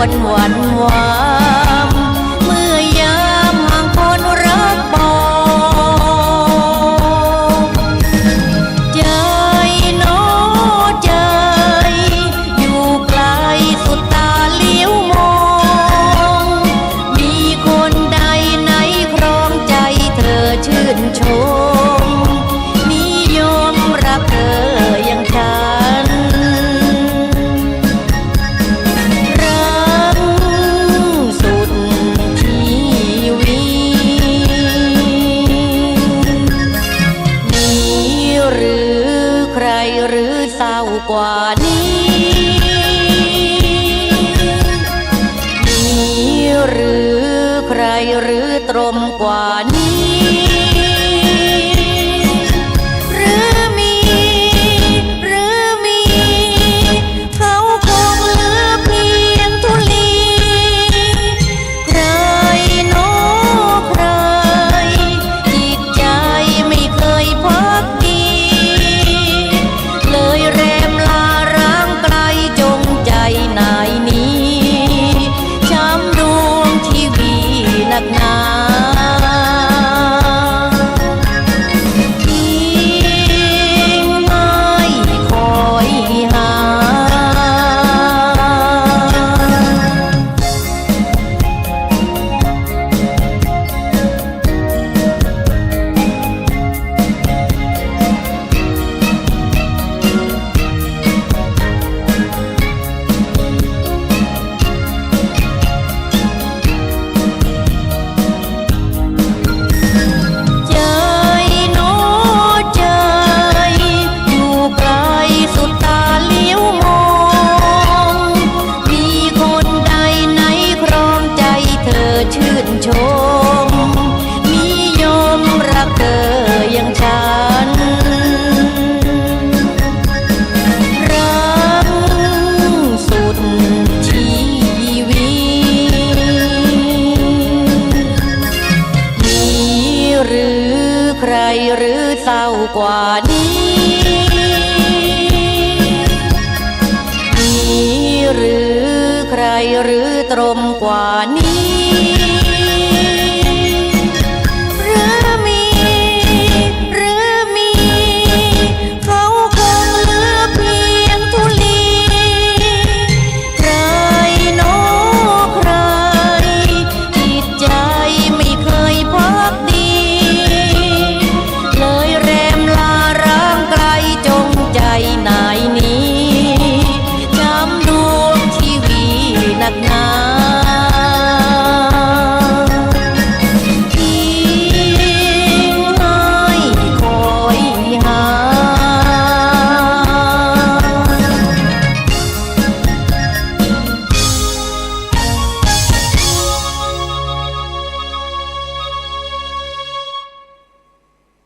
วนหวานหวา หรือใครหรือเศร้ากว่านี้มีหรือใครหรือตรมกว่านี้ หรือเศร้ากว่านี้มีหรือใครหรือตรมกว่านี้